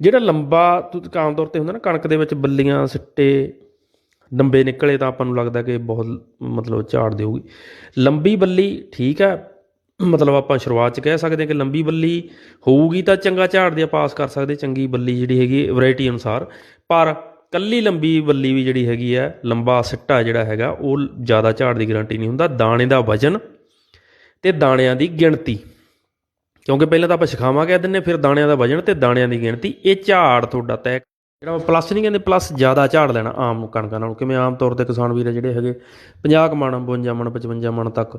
ਜਿਹੜਾ ਲੰਬਾ ਤੁਸੀਂ ਆਮ ਤੌਰ ਤੇ ਹੁੰਦਾ ਨਾ ਕਣਕ ਦੇ ਵਿੱਚ ਬੱਲੀਆਂ, ਸਿੱਟੇ ਲੰਬੇ ਨਿਕਲੇ ਤਾਂ ਆਪਾਂ ਨੂੰ ਲੱਗਦਾ ਕਿ ਬਹੁਤ ਮਤਲਬ ਝਾੜ ਦੇਊਗੀ। ਲੰਬੀ ਬੱਲੀ ਠੀਕ ਹੈ, ਮਤਲਬ ਆਪਾਂ ਸ਼ੁਰੂਆਤ 'ਚ ਕਹਿ ਸਕਦੇ ਹਾਂ ਕਿ ਲੰਬੀ ਬੱਲੀ ਹੋਊਗੀ ਤਾਂ ਚੰਗਾ ਝਾੜ ਦੇ ਪਾਸ ਕਰ ਸਕਦੇ ਚੰਗੀ ਬੱਲੀ ਜਿਹੜੀ ਹੈਗੀ ਵੈਰਾਈਟੀ ਅਨੁਸਾਰ। ਪਰ ਕੱਲੀ ਲੰਬੀ ਬੱਲੀ ਵੀ ਜਿਹੜੀ ਹੈਗੀ ਹੈ, ਲੰਬਾ ਸਿੱਟਾ ਜਿਹੜਾ ਹੈਗਾ, ਉਹ ਜ਼ਿਆਦਾ ਝਾੜ ਦੀ ਗਾਰੰਟੀ ਨਹੀਂ ਹੁੰਦਾ। ਦਾਣੇ ਦਾ ਵਜਨ ਤੇ ਦਾਣਿਆਂ ਦੀ ਗਿਣਤੀ। ਕਿਉਂਕਿ ਪਹਿਲਾਂ ਤਾਂ ਆਪਾਂ ਸ਼ਿਖਾਵਾਂ ਕਹਿ ਦਿੰਨੇ ਫਿਰ ਦਾਣਿਆਂ ਦਾ ਵਜਨ ਤੇ ਦਾਣਿਆਂ ਦੀ ਗਿਣਤੀ। ਇਹ ਝਾੜ ਤੁਹਾਡਾ ਤੈਅ ਜਿਹੜਾ ਪਲੱਸ ਨਹੀਂ ਕਹਿੰਦੇ ਪਲੱਸ ਜ਼ਿਆਦਾ ਝਾੜ ਲੈਣਾ ਆਮ ਕਣਕਾਂ ਨਾਲੋਂ, ਕਿਵੇਂ ਆਮ ਤੌਰ ਤੇ ਕਿਸਾਨ ਵੀਰ ਆ ਜਿਹੜੇ ਹੈਗੇ 50 ਕੁ ਮਣ 52 ਮਣ 55 ਮਣ ਤੱਕ।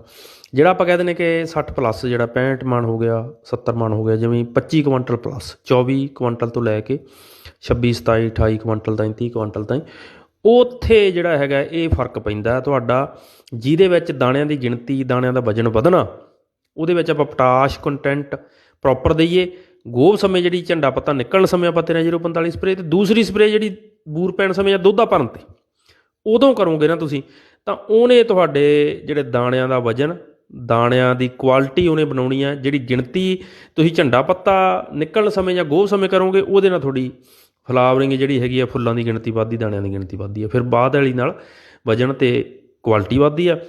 ਜਿਹੜਾ ਆਪਾਂ ਕਹਿ ਦਿੰਨੇ ਕਿ 60 ਪਲੱਸ ਜਿਹੜਾ 65 ਮਣ ਹੋ ਗਿਆ 70 ਮਣ ਹੋ ਗਿਆ, ਜਿਵੇਂ 25 ਕੁਇੰਟਲ ਪਲੱਸ 24 ਕੁਇੰਟਲ ਤੋਂ ਲੈ ਕੇ 26 27 28 ਕੁਇੰਟਲ ਤਾਈਂ 30 ਕੁਇੰਟਲ ਤਾਈਂ, ਉੱਥੇ ਜਿਹੜਾ ਹੈਗਾ, ਇਹ ਫ਼ਰਕ ਪੈਂਦਾ ਤੁਹਾਡਾ, ਜਿਹਦੇ ਵਿੱਚ ਦਾਣਿਆਂ ਦੀ ਗਿਣਤੀ, ਦਾਣਿਆਂ ਦਾ ਵਜਨ ਵਧਣਾ। ਉਹਦੇ ਵਿੱਚ ਆਪਾਂ ਪੋਟਾਸ਼ ਕੰਟੈਂਟ ਪ੍ਰੋਪਰ ਦਈਏ। ਗੋਭ ਸਮੇਂ ਜਿਹੜੀ ਝੰਡਾ ਪੱਤਾ ਨਿਕਲਣ ਸਮੇਂ ਆਪਾਂ 13045 ਸਪਰੇ ਤੇ ਦੂਸਰੀ ਸਪਰੇ ਜਿਹੜੀ ਬੂਰ ਪੈਣ ਸਮੇਂ ਜਾਂ ਦੁੱਧਾ ਭਰਨ ਤੇ। ਉਦੋਂ ਕਰੋਗੇ ਨਾ ਤੁਸੀਂ, ਤਾਂ ਉਹਨੇ ਤੁਹਾਡੇ ਜਿਹੜੇ ਦਾਣਿਆਂ ਦਾ ਵਜਨ, ਦਾਣਿਆਂ ਦੀ ਕੁਆਲਿਟੀ ਉਹਨੇ ਬਣਾਉਣੀ ਆ, ਜਿਹੜੀ ਗਿਣਤੀ ਤੁਸੀਂ ਝੰਡਾ ਪੱਤਾ ਨਿਕਲਣ ਸਮੇਂ ਜਾਂ ਗੋਭ ਸਮੇਂ ਕਰੋਗੇ, ਉਹਦੇ ਨਾਲ ਤੁਹਾਡੀ ਫਲਾਵਰਿੰਗ ਜਿਹੜੀ ਹੈਗੀ ਆ ਫੁੱਲਾਂ ਦੀ ਗਿਣਤੀ ਵੱਧਦੀ, ਦਾਣਿਆਂ ਦੀ ਗਿਣਤੀ ਵੱਧਦੀ ਆ। ਫਿਰ ਬਾਅਦ ਵਾਲੀ ਨਾਲ ਵਜਨ ਤੇ ਕੁਆਲਿਟੀ ਵੱਧਦੀ ਆ।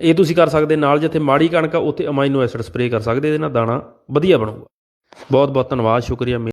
ਇਹ ਤੁਸੀਂ ਕਰ ਸਕਦੇ, ਨਾਲ ਜਿੱਥੇ ਮਾੜੀ ਕਣਕ ਆ, ਉੱਥੇ ਅਮਾਈਨੋ ਐਸਿਡ ਸਪਰੇਅ ਕਰ ਸਕਦੇ, ਇਹਦੇ ਨਾਲ ਦਾਣਾ ਵਧੀਆ ਬਣੂਗਾ। ਬਹੁਤ ਬਹੁਤ ਧੰਨਵਾਦ, ਸ਼ੁਕਰੀਆ।